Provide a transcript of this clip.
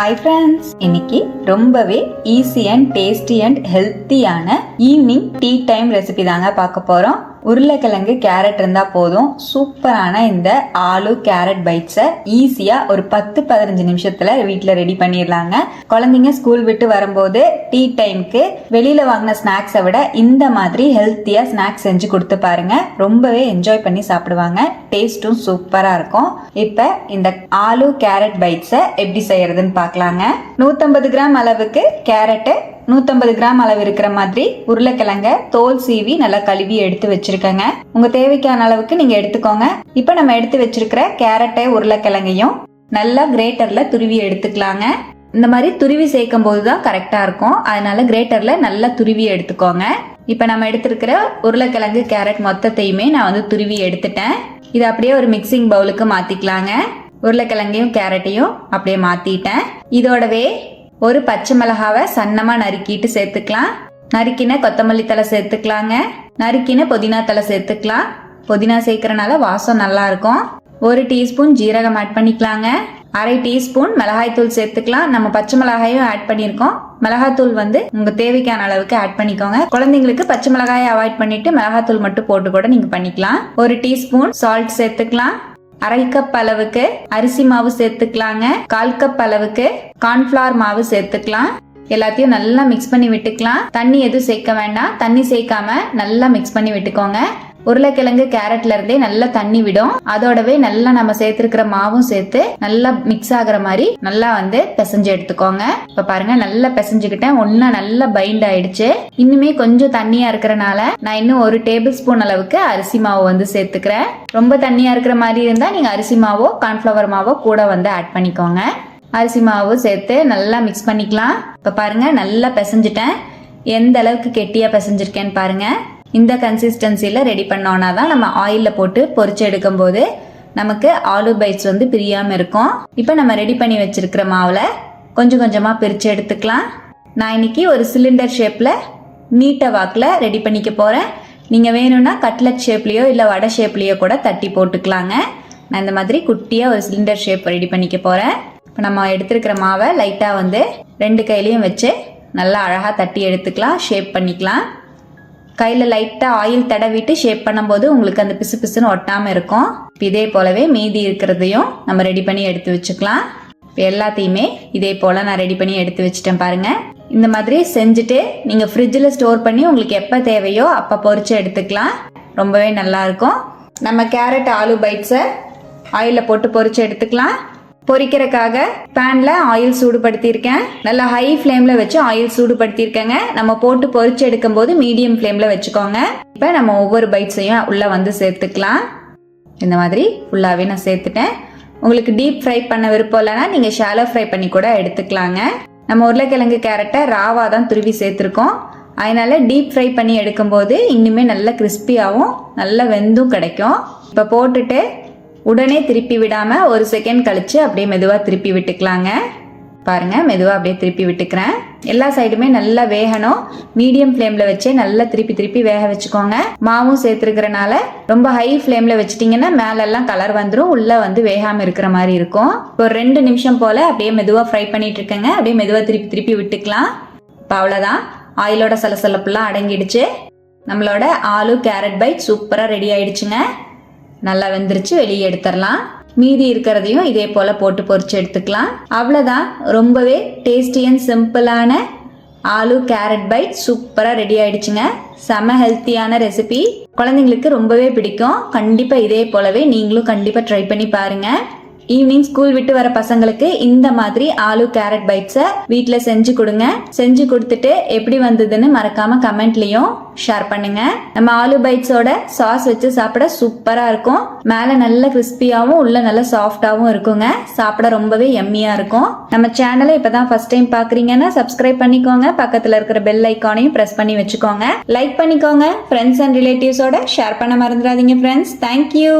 Hi friends இன்னைக்கு ரொம்பவே easy and tasty and ஹெல்த்தியான ஈவினிங் டீ டைம் ரெசிபி தாங்க பார்க்க போகிறோம் உருளைக்கிழங்கு கேரட் இருந்தா போதும். சூப்பரான இந்த ஆலு கேரட் பைட்ஸை ஈஸியா ஒரு பத்து பதினஞ்சு நிமிஷத்துல வீட்டில் ரெடி பண்ணிடலாங்க. குழந்தைங்க ஸ்கூல் விட்டு வரும்போது டீ டைம்க்கு வெளியில வாங்கின ஸ்நாக்ஸை விட இந்த மாதிரி ஹெல்த்தியா ஸ்நாக்ஸ் செஞ்சு கொடுத்து பாருங்க. ரொம்பவே என்ஜாய் பண்ணி சாப்பிடுவாங்க. டேஸ்ட்டும் சூப்பரா இருக்கும். இப்ப இந்த ஆலு கேரட் பைட்ஸை எப்படி செய்யறதுன்னு பார்க்கலாங்க நூத்தம்பது கிராம் அளவுக்கு கேரட்டு நூற்றம்பது கிராம் அளவு இருக்கிற மாதிரி உருளைக்கிழங்க தோல் சீவி நல்லா கழுவி எடுத்து வச்சிருக்கேங்க. உங்கள் தேவைக்கான அளவுக்கு நீங்கள் எடுத்துக்கோங்க. இப்போ நம்ம எடுத்து வச்சிருக்கிற கேரட்டை உருளைக்கிழங்கையும் நல்லா கிரேட்டரில் துருவி எடுத்துக்கலாங்க. இந்த மாதிரி துருவி சேர்க்கும் போது தான் கரெக்டாக இருக்கும். அதனால கிரேட்டரில் நல்லா துருவி எடுத்துக்கோங்க. இப்போ நம்ம எடுத்துருக்கிற உருளைக்கிழங்கு கேரட் மொத்தத்தையுமே நான் வந்து துருவி எடுத்துட்டேன். இது அப்படியே ஒரு மிக்சிங் பவுலுக்கு மாற்றிக்கலாங்க உருளைக்கிழங்கையும் கேரட்டையும் அப்படியே மாற்றிட்டேன் இதோடவே ஒரு பச்சை மிளகாவை சன்னமா நறுக்கிட்டு சேர்த்துக்கலாம். நறுக்கின கொத்தமல்லி தலை சேர்த்துக்கலாங்க. நறுக்கின புதினா தலை சேர்த்துக்கலாம். புதினா சேர்க்கறனால வாசம் நல்லா இருக்கும். ஒரு டீஸ்பூன் ஜீரகம் ஆட் பண்ணிக்கலாங்க. அரை டீஸ்பூன் மிளகாய்த்தூள் சேர்த்துக்கலாம். நம்ம பச்சை மிளகாயும் ஆட் பண்ணியிருக்கோம். மிளகாத்தூள் வந்து உங்க தேவைக்கான அளவுக்கு ஆட் பண்ணிக்கோங்க. குழந்தைங்களுக்கு பச்சை மிளகாயை அவாய்ட் பண்ணிட்டு மிளகாத்தூள் மட்டும் போட்டு கூட நீங்க பண்ணிக்கலாம். ஒரு டீஸ்பூன் சால்ட் சேர்த்துக்கலாம். அரை கப் அளவுக்கு அரிசி மாவு சேர்த்துக்கலாங்க. கால் கப் அளவுக்கு கார்ன்ஃபிளவர் மாவு சேர்த்துக்கலாம். எல்லாத்தையும் நல்லா மிக்ஸ் பண்ணி விட்டுக்கலாம். தண்ணி எதுவும் சேர்க்க வேண்டாம். தண்ணி சேர்க்காம நல்லா மிக்ஸ் பண்ணி விட்டுக்கோங்க. உருளைக்கிழங்கு கேரட்ல இருந்தே நல்லா தண்ணி விடும். அதோடவே நல்லா நம்ம சேர்த்திருக்கிற மாவும் சேர்த்து நல்லா மிக்ஸ் ஆகுற மாதிரி நல்லா வந்து பிசைஞ்சு எடுத்துக்கோங்க. இப்ப பாருங்க நல்லா பிசைஞ்சுக்கிட்டேன். ஒன்னா நல்லா பைண்ட் ஆயிடுச்சு. இன்னுமே கொஞ்சம் தண்ணியா இருக்கிறனால நான் இன்னும் ஒரு டேபிள் ஸ்பூன் அளவுக்கு அரிசி மாவு வந்து சேர்த்துக்கிறேன். ரொம்ப தண்ணியா இருக்கிற மாதிரி இருந்தா நீங்க அரிசி மாவோ கார்ன்ஃபிளவர் மாவோ கூட வந்து ஆட் பண்ணிக்கோங்க. அரிசி மாவு சேர்த்து நல்லா மிக்ஸ் பண்ணிக்கலாம். இப்போ பாருங்க நல்லா பிசைஞ்சிட்டேன். எந்த அளவுக்கு கெட்டியாக பிசைஞ்சிருக்கேன்னு பாருங்க. இந்த கன்சிஸ்டன்சியில் ரெடி பண்ணோன்னா தான் நம்ம ஆயிலில் போட்டு பொரிச்சு எடுக்கும்போது நமக்கு ஆலு பைட்ஸ் வந்து பிரியாமல் இருக்கும். இப்போ நம்ம ரெடி பண்ணி வச்சிருக்கிற மாவில் கொஞ்சம் கொஞ்சமாக பிரித்து எடுத்துக்கலாம். நான் இன்னைக்கு ஒரு சிலிண்டர் ஷேப்பில் நீட்டை வாக்கில் ரெடி பண்ணிக்க போகிறேன் நீங்கள் வேணும்னா கட்லட் ஷேப்லேயோ இல்லை வடை ஷேப்லேயோ கூட தட்டி போட்டுக்கலாங்க. நான் இந்த மாதிரி குட்டியாக ஒரு சிலிண்டர் ஷேப் ரெடி பண்ணிக்க போகிறேன் இப்போ நம்ம எடுத்துருக்கிற மாவை லைட்டாக வந்து ரெண்டு கையிலையும் வச்சு நல்லா அழகாக தட்டி எடுத்துக்கலாம் ஷேப் பண்ணிக்கலாம். கையில் லைட்டாக ஆயில் தடவிட்டு ஷேப் பண்ணும்போது உங்களுக்கு அந்த பிசு பிசுன்னு ஒட்டாமல் இருக்கும். இதே போலவே மீதி இருக்கிறதையும் நம்ம ரெடி பண்ணி எடுத்து வச்சுக்கலாம். இப்போ எல்லாத்தையுமே இதே போல் நான் ரெடி பண்ணி எடுத்து வச்சுட்டேன் பாருங்கள் இந்த மாதிரி செஞ்சுட்டு நீங்கள் ஃப்ரிட்ஜில் ஸ்டோர் பண்ணி உங்களுக்கு எப்போ தேவையோ அப்போ பொறிச்சு எடுத்துக்கலாம். ரொம்பவே நல்லாயிருக்கும் நம்ம கேரட் ஆலு பைட்ஸை ஆயிலில் போட்டு பொறிச்சு எடுத்துக்கலாம். பொரிக்கிறதுக்காக பேன்ல ஆயில் சூடுபடுத்தியிருக்கேன். நல்லா ஹை ஃப்ளேம்ல வச்சு ஆயில் சூடுபடுத்தியிருக்கேங்க. நம்ம போட்டு பொரிச்சு எடுக்கும் போது மீடியம் ஃப்ளேம்ல வச்சுக்கோங்க. இப்போ நம்ம ஒவ்வொரு பைட்ஸையும் உள்ள வந்து சேர்த்துக்கலாம். இந்த மாதிரி ஃபுல்லாகவே நான் சேர்த்துட்டேன். உங்களுக்கு டீப் ஃப்ரை பண்ண விருப்பம் இல்லைன்னா நீங்கள் ஷாலோ ஃப்ரை பண்ணி கூட எடுத்துக்கலாங்க. நம்ம உருளைக்கிழங்கு கேரட்டை ராவா தான் துருவி சேர்த்துருக்கோம். அதனால டீப் ஃப்ரை பண்ணி எடுக்கும்போது இன்னுமே நல்ல கிறிஸ்பியாகவும் நல்ல வெந்தும் கிடைக்கும். இப்போ போட்டுட்டு உடனே திருப்பி விடாமல் ஒரு செகண்ட் கழிச்சு அப்படியே மெதுவாக திருப்பி விட்டுக்கலாங்க. பாருங்க மெதுவாக அப்படியே திருப்பி விட்டுக்கிறேன். எல்லா சைடுமே நல்லா வேகணும். மீடியம் ஃப்ளேமில் வச்சே நல்லா திருப்பி திருப்பி வேக வச்சுக்கோங்க. மாவும் சேர்த்துருக்கிறனால ரொம்ப ஹை ஃப்ளேமில் வச்சிட்டிங்கன்னா மேலெல்லாம் கலர் வந்துடும் உள்ளே வந்து வேகாமல் இருக்கிற மாதிரி இருக்கும். ஒரு ரெண்டு நிமிஷம் போல் அப்படியே மெதுவாக ஃப்ரை பண்ணிட்டு இருக்கேங்க அப்படியே மெதுவாக திருப்பி திருப்பி விட்டுக்கலாம். இப்போ அவ்வளோதான் ஆயிலோட சலசலப்புலாம் அடங்கிடுச்சு. நம்மளோட ஆலு கேரட் பைட் சூப்பராக ரெடி ஆயிடுச்சுங்க. நல்லா வெந்துருச்சு வெளியே எடுத்துடலாம் மீதி இருக்கிறதையும் இதே போல் போட்டு பொறிச்சு எடுத்துக்கலாம். அவ்வளோதான் ரொம்பவே டேஸ்டி அண்ட் சிம்பிளான ஆலு கேரட் பைட் சூப்பராக ரெடி ஆயிடுச்சுங்க. செம ஹெல்த்தியான ரெசிபி குழந்தைங்களுக்கு ரொம்பவே பிடிக்கும். கண்டிப்பாக இதே போலவே நீங்களும் கண்டிப்பாக ட்ரை பண்ணி பாருங்கள் ஈவினிங் ஸ்கூல் விட்டு வர பசங்களுக்கு இந்த மாதிரி ஆலு கேரட் பைட்ஸை வீட்டில் செஞ்சு கொடுங்க. செஞ்சு கொடுத்துட்டு எப்படி வந்ததுன்னு மறக்காம கமெண்ட்லயும் ஷேர் பண்ணுங்க. நம்ம ஆலு பைட்ஸோட சாஸ் வச்சு சாப்பிட சூப்பரா இருக்கும். மேல நல்ல கிறிஸ்பியாவும் உள்ள நல்ல சாஃப்டாவும் இருக்குங்க. சாப்பிட ரொம்பவே எம்மியா இருக்கும். நம்ம சேனலை இப்பதான் ஃபர்ஸ்ட் டைம் பாக்குறீங்கன்னா சப்ஸ்கிரைப் பண்ணிக்கோங்க. பக்கத்துல இருக்கிற பெல் ஐக்கானையும் பிரஸ் பண்ணி வச்சுக்கோங்க. லைக் பண்ணிக்கோங்க. ஃப்ரெண்ட்ஸ் அண்ட் ரிலேட்டிவ்ஸோட ஷேர் பண்ண மறந்துடாதீங்க ஃப்ரெண்ட்ஸ் தேங்க்யூ